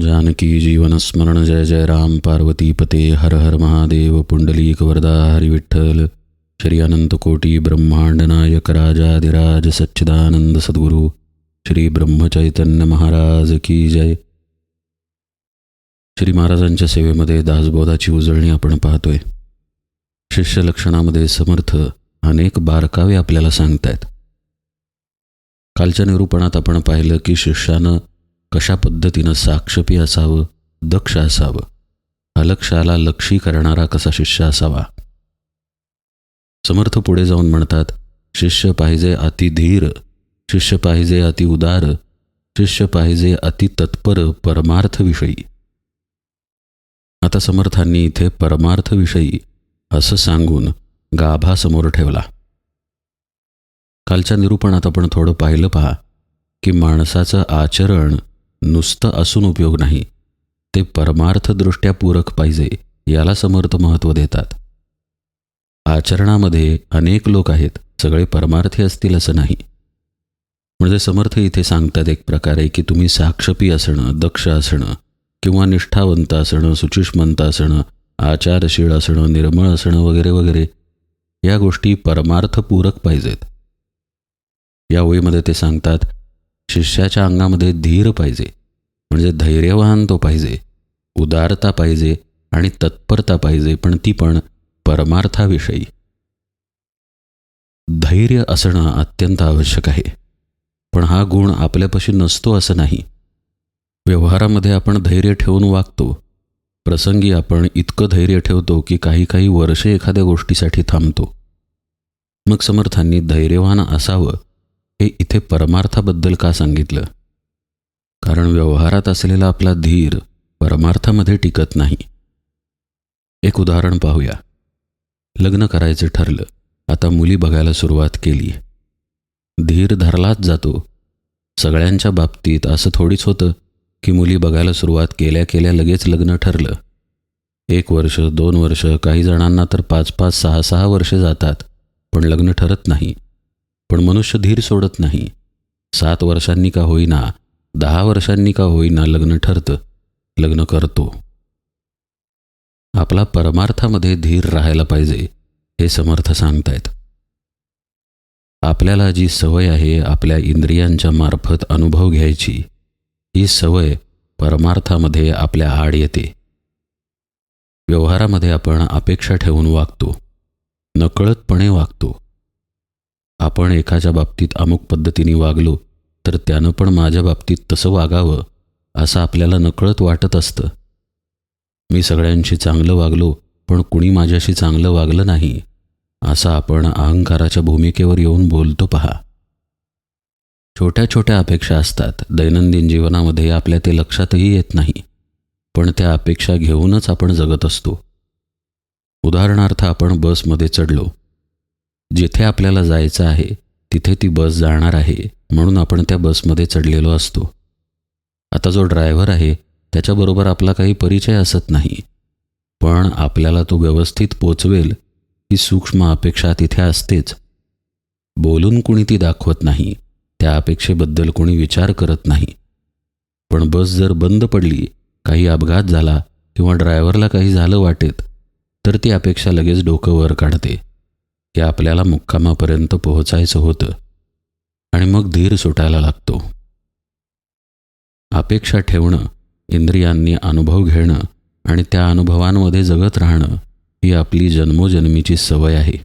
जानकी जीवनस्मरण जय जय राम। पार्वती पते हर हर महादेव। पुंडलीक वरदा हरिविठ्ठल श्री अनंत कोटी ब्रह्मांड नायक राजाधिराज सच्चिदानंद सद्गुरू। श्री ब्रह्मचैतन्य महाराज की जय। श्री महाराजांच्या सेवेमध्ये दासबोधाची उजळणी आपण पाहतोय. शिष्य लक्षणामध्ये समर्थ अनेक बारकावे आपल्याला सांगतायत. कालच्या निरूपणात आपण पाहिलं की शिष्यानं कशा पद्धतीनं साक्षपी असावं दक्ष असावं? अलक्षाला लक्षी करणारा कसा शिष्य असावा? समर्थ पुढे जाऊन म्हणतात शिष्य पाहिजे अति धीर शिष्य पाहिजे अति उदार शिष्य पाहिजे अति तत्पर परमार्थविषयी. आता समर्थांनी इथे परमार्थविषयी असं सांगून गाभा समोर ठेवला. कालच्या निरूपणात आपण थोडं पाहिलं पहा की माणसाचं आचरण नुसतं असून उपयोग नाही. ते परमार्थदृष्ट्या पूरक पाहिजे याला समर्थ महत्त्व देतात. आचरणामध्ये अनेक लोक आहेत सगळे परमार्थी असतील असं नाही. म्हणजे समर्थ इथे सांगतात एक प्रकारे की तुम्ही साक्षपी असणं दक्ष असणं किंवा निष्ठावंत असणं सुचिष्मंत असणं आचारशीळ असणं निर्मळ असणं वगैरे वगैरे या गोष्टी परमार्थपूरक पाहिजेत. या ओळीमध्ये ते सांगतात शिष्याच्या अंगामध्ये धीर पाहिजे. म्हणजे धैर्यवान तो पाहिजे उदारता पाहिजे आणि तत्परता पाहिजे पण ती पण परमार्थाविषयी. धैर्य असणं अत्यंत आवश्यक आहे पण हा गुण आपल्यापाशी नसतो असं नाही. व्यवहारामध्ये आपण धैर्य ठेवून वागतो. प्रसंगी आपण इतकं धैर्य ठेवतो की काही काही वर्षे एखाद्या गोष्टीसाठी थांबतो. मग समर्थांनी धैर्यवान असावं हे इथे परमार्थाबद्दल का सांगितलं? कारण व्यवहारात असलेला आपला धीर परमार्थामध्ये टिकत नाही. एक उदाहरण पाहूया. लग्न करायचं ठरलं. आता मुली बघायला सुरुवात केली. धीर धरलाच जातो. सगळ्यांच्या बाबतीत असं थोडीच होतं की मुली बघायला सुरुवात केल्या केल्या लगेच लग्न ठरलं. एक वर्ष दोन वर्ष काही जणांना तर पाच पाच सहा सहा वर्ष जातात पण लग्न ठरत नाही. पण मनुष्य धीर सोडत नाही. सात वर्षांनी का होईना दहा वर्षांनी का होईना लग्न ठरतं लग्न करतो. आपला परमार्थामध्ये धीर राहायला पाहिजे हे समर्थ सांगतायत. आपल्याला जी सवय आहे आपल्या इंद्रियांच्या मार्फत अनुभव घ्यायची ही सवय परमार्थामध्ये आपल्या आड येते. व्यवहारामध्ये आपण अपेक्षा ठेवून वागतो नकळतपणे वागतो. आपण एकाच्या बाबतीत अमुक पद्धतीने वागलो तर त्यानं पण माझ्या बाबतीत तसं वागावं असं आपल्याला नकळत वाटत असतं. मी सगळ्यांशी चांगलं वागलो पण कुणी माझ्याशी चांगलं वागलं नाही. असं आपण अहंकाराच्या भूमिकेवर येऊन बोलतो पहा. छोट्या छोट्या अपेक्षा असतात. दैनंदिन जीवनामध्ये आपल्या ते लक्षातही येत नाही पण त्या अपेक्षा घेऊनच आपण जगत असतो. उदाहरणार्थ आपण बसमध्ये चढलो. जिथे आपल्याला जायचं आहे तिथे ती बस जाणार आहे. म्हणून आपण त्या बसमध्ये चढलेलो असतो. आता जो ड्रायव्हर आहे त्याच्याबरोबर आपला काही परिचय असत नाही. पण आपल्याला तो व्यवस्थित पोचवेल ही सूक्ष्म अपेक्षा तिथे असतेच. बोलून कुणी ती दाखवत नाही त्या अपेक्षेबद्दल कोणी विचार करत नाही. पण बस जर बंद पडली काही अपघात झाला किंवा ड्रायव्हरला काही झालं वाटेत तर ती अपेक्षा लगेच डोकं वर काढते की आपल्याला मुक्कामापर्यंत पोहोचायचं होतं. आणि मग धीर सुटायला लागतो. अपेक्षा ठेवणं इंद्रियांनी अनुभव घेणं आणि त्या अनुभवांमध्ये जगत राहणं ही आपली जन्मोजन्मीची सवय आहे.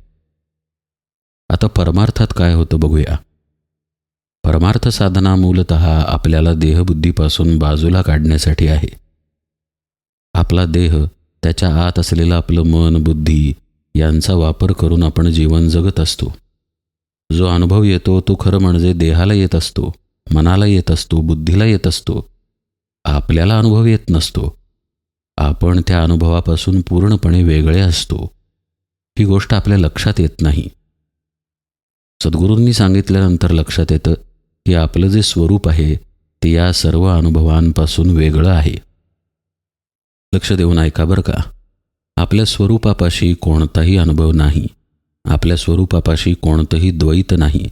आता परमार्थात काय होतं बघूया. परमार्थ साधना मूलत आपल्याला देहबुद्धीपासून बाजूला काढण्यासाठी आहे. आपला देह त्याच्या आत असलेलं आपलं मन बुद्धी यांचा वापर करून आपण जीवन जगत असतो. जो अनुभव येतो तो खरं म्हणजे देहाला येत असतो मनाला येत असतो बुद्धीला येत असतो. आपल्याला अनुभव येत नसतो. आपण त्या अनुभवापासून पूर्णपणे वेगळे असतो. ही गोष्ट आपल्या लक्षात येत नाही. सद्गुरूंनी सांगितल्यानंतर लक्षात येतं की आपलं जे स्वरूप आहे ते या सर्व अनुभवांपासून वेगळं आहे. लक्ष देऊन ऐका बरं का. आपल्या स्वरूपापाशी कोणताही अनुभव नाही. आपल्या स्वरूपापाशी कोणतंही द्वैत नाही.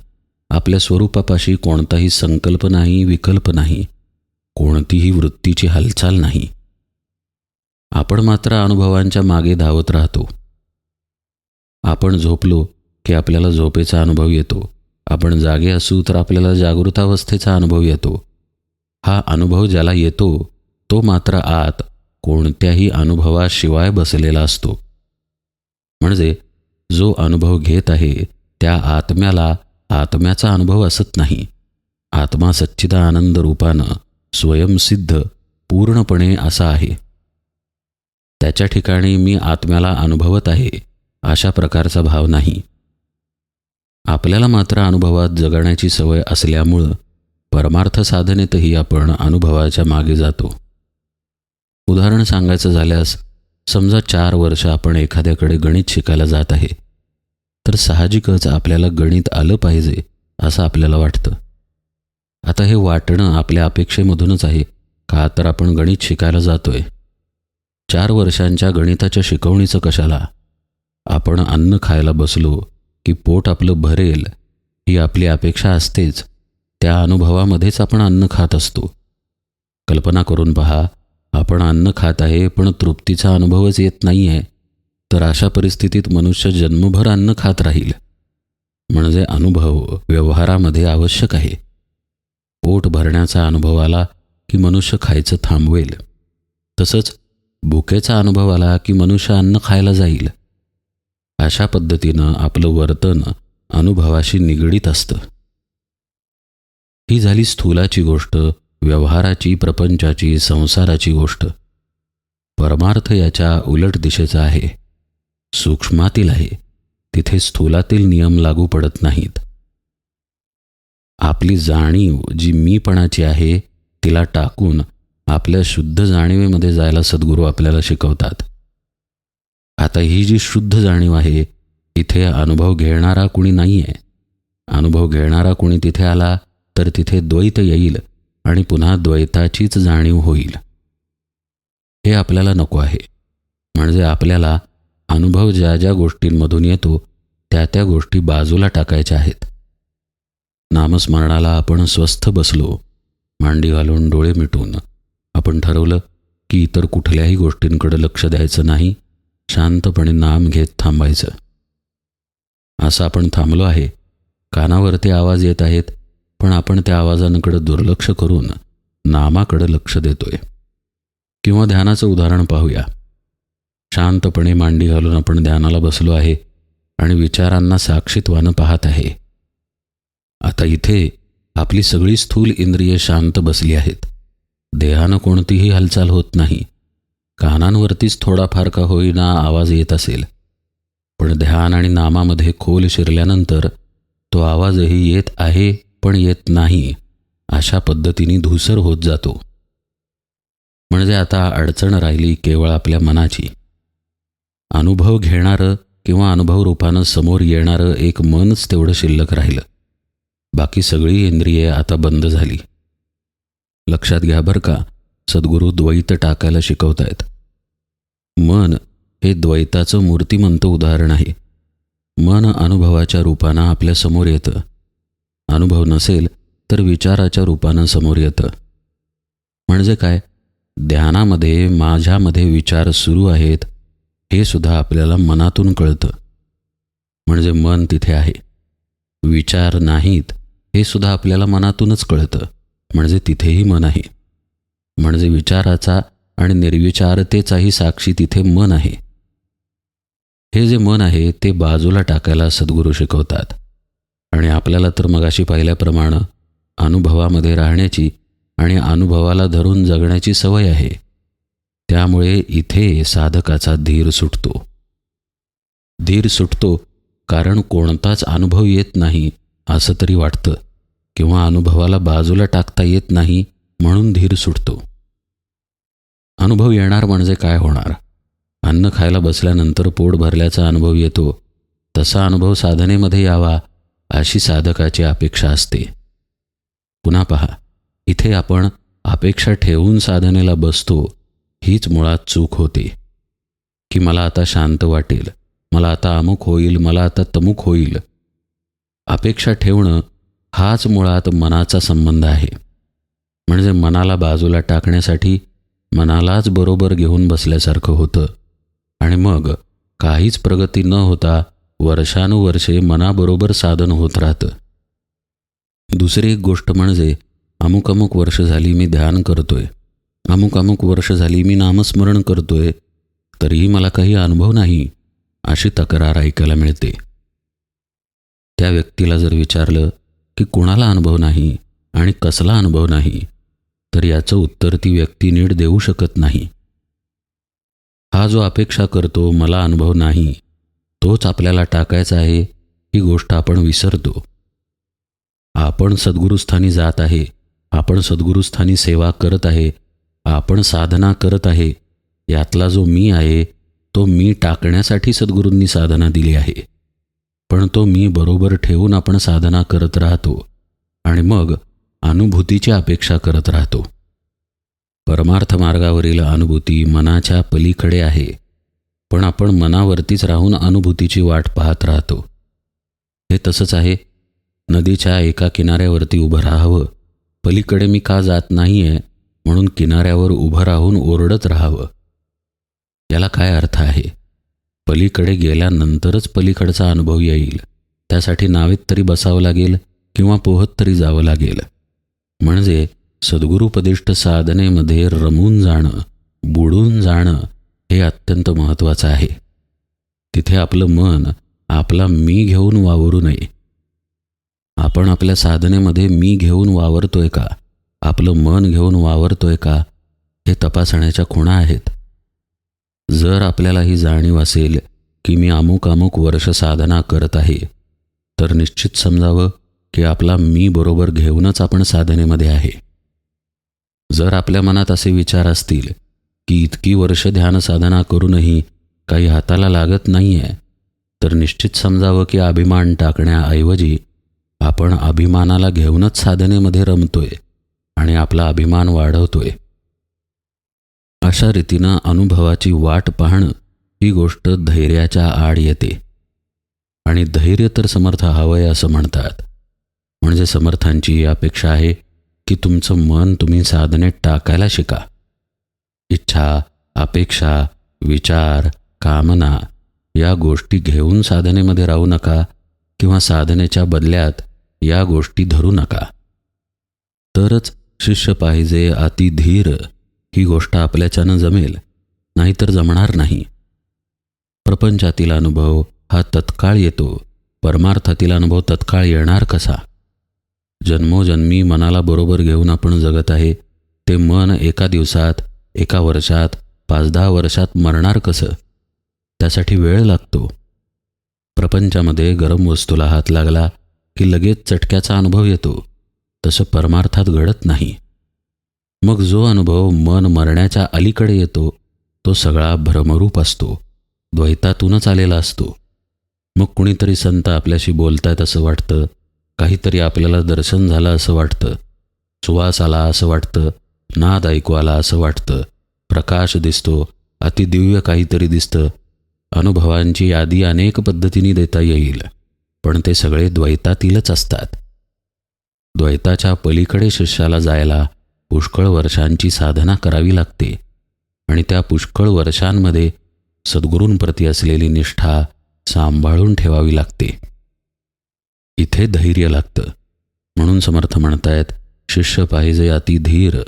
आपल्या स्वरूपापाशी कोणताही संकल्प नाही विकल्प नाही. कोणतीही वृत्तीची हालचाल नाही. आपण मात्र अनुभवांच्या मागे धावत राहतो. आपण झोपलो की आपल्याला झोपेचा अनुभव येतो. आपण जागे असू तर आपल्याला जागृतावस्थेचा अनुभव येतो. हा अनुभव ज्याला येतो तो मात्र आत कोणत्याही अनुभवाशिवाय बसलेला असतो. म्हणजे जो अनुभव घेत आहे त्या आत्म्याला आत्म्याचा अनुभव असत नाही. आत्मा सच्चिदानंद रूपानं स्वयंसिद्ध पूर्णपणे असा आहे. त्याच्या ठिकाणी मी आत्म्याला अनुभवत आहे अशा प्रकारचा भाव नाही. आपल्याला मात्र अनुभवात जगण्याची सवय असल्यामुळं परमार्थ साधनेतही आपण अनुभवाच्या मागे जातो. उदाहरण सांगायचं झाल्यास समजा चार वर्ष आपण एखाद्याकडे गणित शिकायला जात आहे तर साहजिकच आपल्याला गणित आलं पाहिजे असं आपल्याला वाटतं. आता हे वाटणं आपल्या अपेक्षेमधूनच आहे का तर आपण गणित शिकायला जातोय. चार वर्षांच्या गणिताच्या शिकवणीचं कशाला? आपण अन्न खायला बसलो की पोट आपलं भरेल ही आपली अपेक्षा असतेच त्या अनुभवामध्येच आपण अन्न खात असतो. कल्पना करून पहा आपण अन्न खात आहे पण तृप्तीचा अनुभवच येत नाही आहे तर अशा परिस्थितीत मनुष्य जन्मभर अन्न खात राहील. म्हणजे अनुभव व्यवहारामध्ये आवश्यक आहे. पोट भरण्याचा अनुभव आला की मनुष्य खायचं थांबवेल. तसंच भुकेचा अनुभव आला की मनुष्य अन्न खायला जाईल. अशा पद्धतीनं आपलं वर्तन अनुभवाशी निगडीत असतं. ही झाली स्थूलाची गोष्ट व्यवहाराची प्रपंचाची संसाराची गोष्ट. परमार्थ याच्या उलट दिशेचा आहे. सूक्ष्मातील आहे. तिथे स्थूलातील नियम लागू पडत नाहीत. आपली जाणीव जी मीपणाची आहे तिला टाकून आपल्या शुद्ध जाणीवेमध्ये जायला सद्गुरू आपल्याला शिकवतात. आता ही जी शुद्ध जाणीव आहे तिथे अनुभव घेणारा कुणी नाही आहे अनुभव घेणारा कुणी तिथे आला तर तिथे द्वैत येईल. आणि पुन्हा द्वैताचीच जाणीव होईल. हे आपल्याला नको आहे. म्हणजे आपल्याला अनुभव ज्या ज्या गोष्टींमधून येतो त्या त्या गोष्टी बाजूला टाकायच्या आहेत. नामस्मरणाला आपण स्वस्थ बसलो मांडी घालून डोळे मिटून. आपण ठरवलं की इतर कुठल्याही गोष्टींकडे लक्ष द्यायचं नाही शांतपणे नाम घेत थांबायचं. असं आपण थांबलो आहे. कानावरती आवाज येत आहेत पण आपण त्या आवाजांकडे दुर्लक्ष करून नामाकडे लक्ष देतोय. किंवा ध्यानाचं उदाहरण पाहूया. शांतपणे मांडी घालून आपण ध्यानाला बसलो आहे आणि विचारांना साक्षीत्वानं पाहत आहे. आता इथे आपली सगळी स्थूल इंद्रिय शांत बसली आहेत. देहानं कोणतीही हालचाल होत नाही. कानांवरतीच थोडाफार का होईना आवाज येत असेल. पण ध्यान आणि नामामध्ये खोल शिरल्यानंतर तो आवाजही येत आहे पण येत नाही अशा पद्धतीने धुसर होत जातो. म्हणजे आता अडचण राहिली केवळ आपल्या मनाची. अनुभव घेणारं किंवा अनुभव रूपानं समोर येणारं एक मनच तेवढं शिल्लक राहिलं. बाकी सगळी इंद्रिये आता बंद झाली. लक्षात घ्या बरं का सद्गुरू द्वैत टाकायला शिकवतायत. मन हे द्वैताचं मूर्तिमंत उदाहरण आहे. मन अनुभवाच्या रूपानं आपल्यासमोर येतं. अनुभव नसेल तर विचाराच्या रूपानं समोर येतं. म्हणजे काय? ध्यानामध्ये माझ्यामध्ये विचार सुरू आहेत हे सुद्धा आपल्याला मनातून कळतं. म्हणजे मन तिथे आहे. विचार नाहीत हे सुद्धा आपल्याला मनातूनच कळतं. म्हणजे तिथेही मन आहे. म्हणजे विचाराचा आणि निर्विचारतेचाही साक्षी तिथे मन आहे. हे जे मन आहे ते बाजूला टाकायला सद्गुरू शिकवतात. आणि आपल्याला तर मगाशी पाहिल्याप्रमाणे अनुभवामध्ये राहण्याची आणि अनुभवाला धरून जगण्याची सवय आहे. त्यामुळे इथे साधकाचा धीर सुटतो. धीर सुटतो कारण कोणताच अनुभव येत नाही असं तरी वाटतं किंवा अनुभवाला बाजूला टाकता येत नाही म्हणून धीर सुटतो. अनुभव येणार म्हणजे काय होणार? अन्न खायला बसल्यानंतर पोट भरल्याचा अनुभव येतो. तसा अनुभव साधनेमध्ये यावा अशी साधकाची अपेक्षा असते. पुन्हा पहा इथे आपण अपेक्षा ठेवून साधनेला बसतो हीच मुळात चूक होते. की मला आता शांत वाटेल मला आता अमुक होईल मला आता तमुक होईल. अपेक्षा ठेवणं हाच मुळात मनाचा संबंध आहे. म्हणजे मनाला बाजूला टाकण्यासाठी मनालाच बरोबर घेऊन बसल्यासारखं होतं. आणि मग काहीच प्रगती न होता वर्षानुवर्षे मनाबरोबर साधन होत राहतं. दुसरी एक गोष्ट म्हणजे अमुक अमुक वर्ष झाली मी ध्यान करतोय. अमुक अमुक वर्ष झाली मी नामस्मरण करतोय. तरीही मला काही अनुभव नाही अशी तक्रार ऐकायला मिळते. त्या व्यक्तीला जर विचारलं की कुणाला अनुभव नाही आणि कसला अनुभव नाही तर याचं उत्तर ती व्यक्ती नीट देऊ शकत नाही. हा जो अपेक्षा करतो मला अनुभव नाही तोच आपल्याला टाकायचा आहे ही गोष्ट आपण विसरतो. आपण सद्गुरुस्थानी जात आहे आपण सद्गुरुस्थानी सेवा करत आहे आपण साधना करत आहे यातला जो मी आहे तो मी टाकण्यासाठी सद्गुरूंनी साधना दिली आहे. पण तो मी बरोबर ठेवून आपण साधना करत राहतो आणि मग अनुभूतीची अपेक्षा करत राहतो. परमार्थ मार्गावरील अनुभूती मनाच्या पलीकडे आहे. पण आपण मनावरतीच राहून अनुभूतीची वाट पाहत राहतो. हे तसंच आहे. नदीच्या एका किनाऱ्यावरती उभं राहावं. पलीकडे मी का जात नाही आहे म्हणून किनाऱ्यावर उभं राहून ओरडत राहावं. याला काय अर्थ आहे? पलीकडे गेल्यानंतरच पलीकडचा अनुभव येईल. त्यासाठी नावेत तरी बसावं लागेल किंवा पोहत तरी जावं लागेल. म्हणजे सद्गुरुपदिष्ट साधनेमध्ये रमून जाणं बुडून जाणं हे अत्यंत महत्त्वाचं आहे. तिथे आपलं मन आपला मी घेऊन वावरू नये. आपण आपल्या साधनेमध्ये मी घेऊन वावरतोय का? आपलं मन घेऊन वावरतोय का? हे तपासण्याच्या खुणा आहेत. जर आपल्याला ही जाणीव असेल की मी अमुक अमुक वर्ष साधना करत आहे तर निश्चित समजावं की आपला मी बरोबर घेऊनच आपण साधनेमध्ये आहे. जर आपल्या मनात असे विचार असतील की इतकी वर्ष ध्यान साधना करूनही काही हाताला लागत नाही आहे तर निश्चित समजावं की अभिमान टाकण्याऐवजी आपण अभिमानाला घेऊनच साधनेमध्ये रमतोय आणि आपला अभिमान वाढवतोय. अशा रीतीनं अनुभवाची वाट पाहणं ही गोष्ट धैर्याच्या आड येते. आणि धैर्य तर समर्थ हवंय असं म्हणतात. म्हणजे समर्थांची अपेक्षा आहे की तुमचं मन तुम्ही साधनेत टाकायला शिका. इच्छा अपेक्षा विचार कामना या गोष्टी घेऊन साधनेमध्ये राहू नका किंवा साधनेच्या बदल्यात या गोष्टी धरू नका. तरच शिष्य पाहिजे अतिधीर ही गोष्ट आपल्याच्यानं जमेल नाहीतर जमणार नाही. प्रपंचातील अनुभव हा तत्काळ येतो परमार्थातील अनुभव तत्काळ येणार कसा? जन्मोजन्मी मनाला बरोबर घेऊन आपण जगत आहे ते मन एका दिवसात एका वर्षात पाच दहा वर्षात मरणार कसं? त्यासाठी वेळ लागतो. प्रपंचामध्ये गरम वस्तूला हात लागला की लगेच चटक्याचा अनुभव येतो. तसं परमार्थात घडत नाही. मग जो अनुभव मन मरण्याच्या अलीकडे येतो तो सगळा भ्रमरूप असतो. द्वैतातूनच आलेला असतो. मग कुणीतरी संत आपल्याशी बोलतायत असं वाटतं? काहीतरी आपल्याला दर्शन झालं असं वाटतं? सुवास आला असं वाटतं? नाद ऐकू आला असं वाटतं. प्रकाश दिसतो अतिदिव्य काहीतरी दिसतं. अनुभवांची यादी अनेक पद्धतीने देता येईल पण ते सगळे द्वैतातीलच असतात. द्वैताच्या पलीकडे शिष्याला जायला पुष्कळ वर्षांची साधना करावी लागते आणि त्या पुष्कळ वर्षांमध्ये सद्गुरूंप्रती असलेली निष्ठा सांभाळून ठेवावी लागते. इथे धैर्य लागतं. म्हणून समर्थ म्हणतायत शिष्य पाहिजे अति धीर.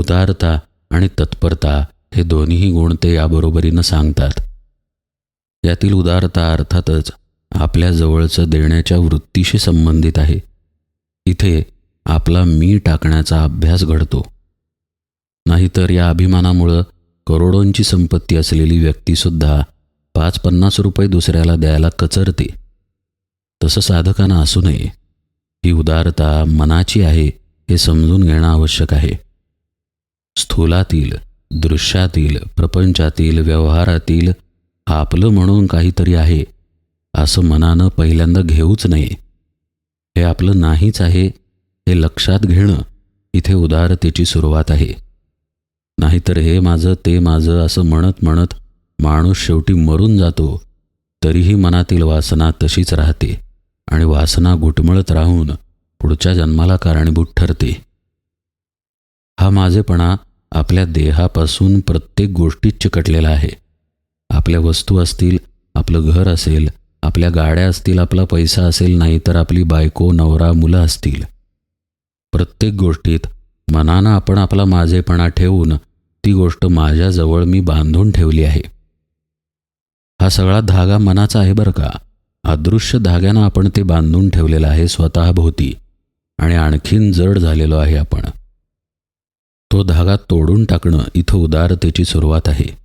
उदारता आणि तत्परता हे दोन्हीही गुण ते याबरोबरीनं सांगतात. यातील उदारता अर्थातच आपल्या जवळचं देण्याच्या वृत्तीशी संबंधित आहे. इथे आपला मी टाकण्याचा अभ्यास घडतो. नाहीतर या अभिमानामुळं करोडोंची संपत्ती असलेली व्यक्तीसुद्धा पाच पन्नास रुपये दुसऱ्याला द्यायला कचरते. तसं साधकांना असू नये. ही उदारता मनाची आहे हे समजून घेणं आवश्यक आहे. स्थूलातील दृश्यातील प्रपंचातील व्यवहारातील आपलं म्हणून काहीतरी आहे असं मनानं पहिल्यांदा घेऊच नये. हे आपलं नाहीच आहे हे लक्षात घेणं इथे उदारतेची सुरुवात आहे. नाहीतर हे माझं ते माझं असं म्हणत म्हणत माणूस शेवटी मरून जातो तरीही मनातील वासना तशीच राहते आणि वासना घुटमळत राहून पुढच्या जन्माला कारणीभूत ठरते. हा माझेपणा आपल्या देहापासून प्रत्येक गोष्टीत चिकटलेला आहे. आपल्या वस्तू असतील आपलं घर असेल आपल्या गाड्या असतील आपला पैसा असेल नाही तर आपली बायको नवरा मुलं असतील. प्रत्येक गोष्टीत मनानं आपण आपला माझेपणा ठेवून ती गोष्ट माझ्याजवळ मी बांधून ठेवली आहे. हा सगळा धागा मनाचा आहे बरं का? अदृश्य धाग्यानं आपण ते बांधून ठेवलेलं आहे स्वतःभोवती आणि आणखीन जड झालेलो आहे आपण. तो धागा तोडून टाकणं इथं उदारतेची सुरुवात आहे.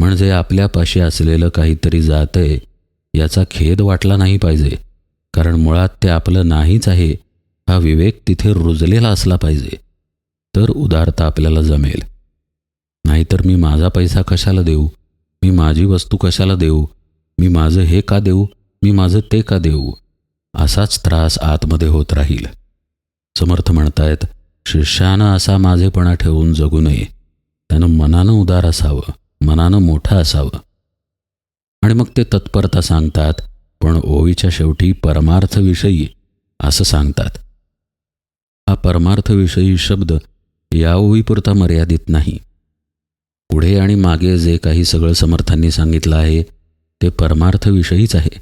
म्हणजे आपल्यापाशी असलेलं काहीतरी जातंय याचा खेद वाटला नाही पाहिजे. कारण मुळात ते आपलं नाहीच आहे हा विवेक तिथे रुजलेला असला पाहिजे. तर उदारता आपल्याला जमेल. नाहीतर मी माझा पैसा कशाला देऊ? मी माझी वस्तू कशाला देऊ? मी माझं हे का देऊ? मी माझं ते का देऊ? असाच त्रास आतमध्ये होत राहील. समर्थ म्हणतायत शिष्यानं असा माझेपणा ठेवून जगू नये त्यानं मनानं उदार असावं मनानं मोठं असावं. आणि मग ते तत्परता सांगतात पण ओवीच्या शेवटी परमार्थविषयी असं सांगतात. हा परमार्थविषयी शब्द या ओवीपुरता मर्यादित नाही. पुढे आणि मागे जे काही सगळं समर्थांनी सांगितलं आहे ते परमार्थविषयीच आहे.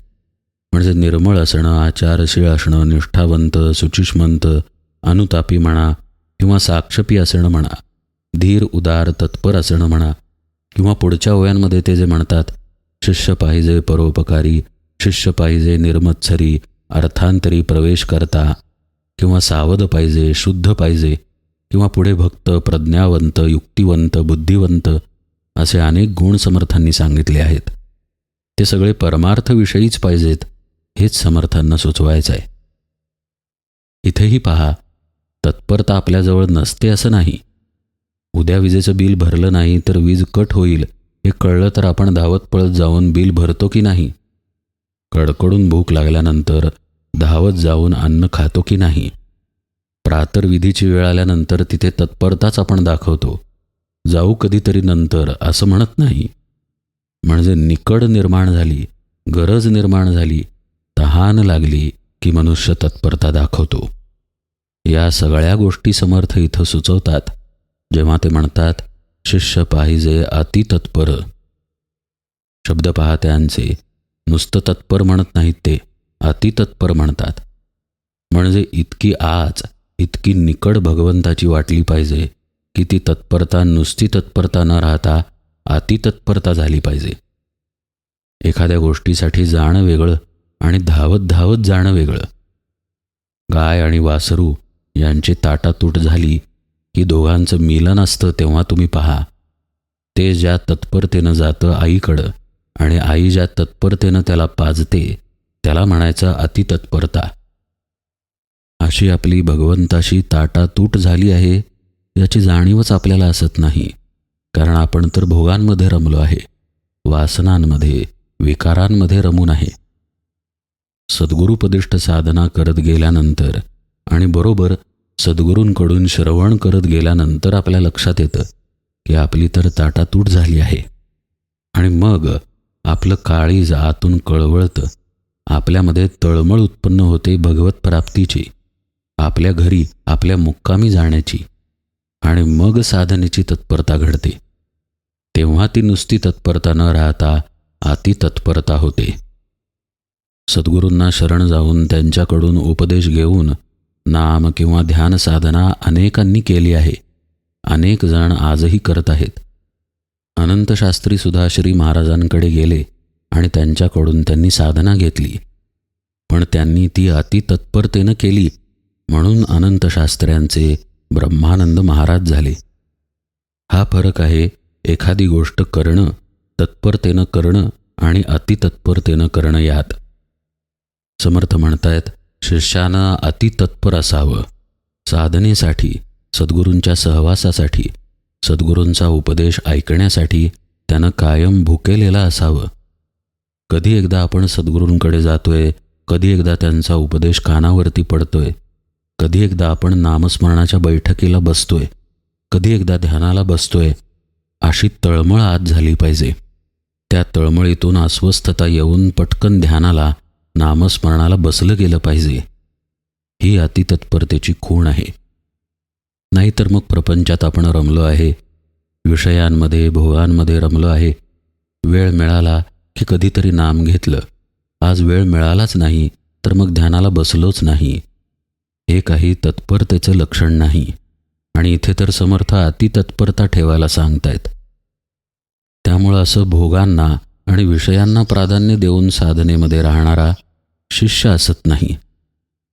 म्हणजे निर्मळ असणं आचारशीळ असणं निष्ठावंत सुचिष्मंत अनुतापी म्हणा किंवा साक्षपी असणं म्हणा धीर उदार तत्पर असणं म्हणा किंवा पुढच्या ओव्यांमध्ये ते जे म्हणतात शिष्य पाहिजे परोपकारी शिष्य पाहिजे निर्मत्सरी अर्थांतरी प्रवेश करता किंवा सावध पाहिजे शुद्ध पाहिजे किंवा पुढे भक्त प्रज्ञावंत युक्तिवंत बुद्धिवंत असे अनेक गुण समर्थांनी सांगितले आहेत. ते सगळे परमार्थविषयीच पाहिजेत हेच समर्थांना सुचवायचं आहे इथेही पहा तत्परता आपल्याजवळ नसते असं नाही. उद्या विजेचं बिल भरलं नाही तर वीज कट होईल हे कळलं तर आपण धावत पळत जाऊन बिल भरतो की नाही? कडकडून भूक लागल्यानंतर धावत जाऊन अन्न खातो की नाही? प्रातर्विधीची वेळ आल्यानंतर तिथे तत्परताच आपण दाखवतो. जाऊ कधीतरी नंतर असं म्हणत नाही. म्हणजे निकड निर्माण झाली गरज निर्माण झाली तहान लागली की मनुष्य तत्परता दाखवतो. या सगळ्या गोष्टी समर्थ इथं सुचवतात. जेव्हा ते म्हणतात शिष्य पाहिजे अति तत्पर. शब्द पहा त्यांचे नुसतं तत्पर म्हणत नाहीत ते अतितत्पर म्हणतात. म्हणजे इतकी आज इतकी निकड भगवंताची वाटली पाहिजे की ती तत्परता नुसती तत्परता न राहता अतितत्परता झाली पाहिजे. एखाद्या गोष्टीसाठी जाणं वेगळं आणि धावत धावत जाणं वेगळं. गाय आणि वासरू यांची ताटातूट झाली की दोघांचं मिलन असतं तेव्हा तुम्ही पहा. ते ज्या तत्परतेनं जातं आईकडं आणि आई ज्या तत्परतेनं त्याला पाजते त्याला म्हणायचं अतितत्परता अशी आपली भगवंताशी ताटातूट झाली आहे याची जाणीवच आपल्याला असत नाही. कारण आपण तर भोगांमध्ये रमलो आहे वासनांमध्ये विकारांमध्ये रमून आहे. सद्गुरुपदिष्ट साधना करत गेल्यानंतर आणि बरोबर सद्गुरूंकडून श्रवण करत गेल्यानंतर आपल्या लक्षात येतं की आपली तर ताटातूट झाली आहे. आणि मग आपलं काळीज आतून कळवळतं. आपल्यामध्ये तळमळ उत्पन्न होते भगवत प्राप्तीची आपल्या घरी आपल्या मुक्कामी जाण्याची. आणि मग साधनेची तत्परता घडते. तेव्हा ती नुसती तत्परता न राहता अति तत्परता होते. सद्गुरूंना शरण जाऊन त्यांच्याकडून उपदेश घेऊन नाम किंवा ध्यान साधना अनेकांनी केली आहे. अनेक जण आजही करत आहेत. अनंतशास्त्री सुद्धा श्री महाराजांकडे गेले आणि त्यांच्याकडून त्यांनी साधना घेतली. पण त्यांनी ती अति तत्परतेनं केली म्हणून अनंतशास्त्र्यांचे ब्रह्मानंद महाराज झाले. हा फरक आहे एखादी गोष्ट करणं तत्परतेनं करणं आणि अतितत्परतेनं करणं यात. समर्थ म्हणतायत शिष्यानं अतितत्पर असावं. साधनेसाठी सद्गुरूंच्या सहवासासाठी सद्गुरूंचा उपदेश ऐकण्यासाठी त्यानं कायम भुकेलेला असावं. कधी एकदा आपण सद्गुरूंकडे जातोय कधी एकदा त्यांचा उपदेश कानावरती पडतोय कधी एकदा आपण नामस्मरणाच्या बैठकीला बसतोय कधी एकदा ध्यानाला बसतोय अशी तळमळ आत झाली पाहिजे. त्या तळमळीतून अस्वस्थता येऊन पटकन ध्यानाला नामस्मरणाला बसलं गेलं पाहिजे. ही अतितत्परतेची खूण आहे. नाहीतर मग प्रपंचात आपण रमलो आहे. विषयांमध्ये भोगांमध्ये रमलो आहे. वेळ मिळाला की कधीतरी नाम घेतलं. आज वेळ मिळालाच नाही तर मग ध्यानाला बसलोच नाही. हे काही तत्परतेचं लक्षण नाही. आणि इथे तर समर्थ अतितत्परता ठेवायला सांगतायत. त्यामुळं असं भोगांना आणि विषयांना प्राधान्य देऊन साधनेमध्ये राहणारा शिष्य असत नाही.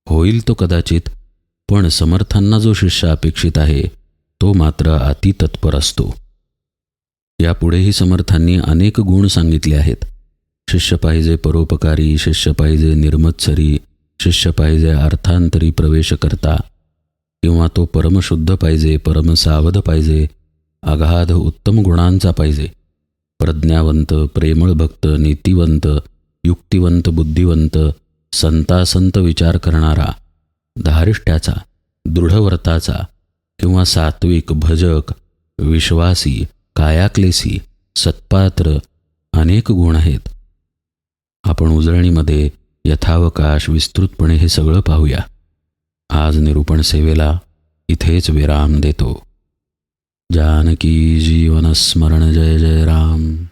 होईल तो कदाचित पण समर्थांना जो शिष्य अपेक्षित आहे तो मात्र अतितत्पर असतो. यापुढेही समर्थांनी अनेक गुण सांगितले आहेत. शिष्य पाहिजे परोपकारी शिष्य पाहिजे निर्मत्सरी शिष्य पाहिजे अर्थांतरी प्रवेश करता किंवा तो परमशुद्ध पाहिजे परमसावध पाहिजे अगाध उत्तम गुणांचा पाहिजे. प्रज्ञावंत प्रेमळ भक्त नीतिवंत युक्तिवंत बुद्धिवंत संतासंत विचार करणारा धारिष्ट्याचा दृढव्रताचा किंवा सात्विक भजक विश्वासी कायाक्लेसी सत्पात्र अनेक गुण आहेत. आपण उजळणीमध्ये यथावकाश विस्तृतपणे हे सगळं पाहूया. आज निरूपण सेवेला इथेच विराम देतो. जानकी जीवन स्मरण जय जय राम.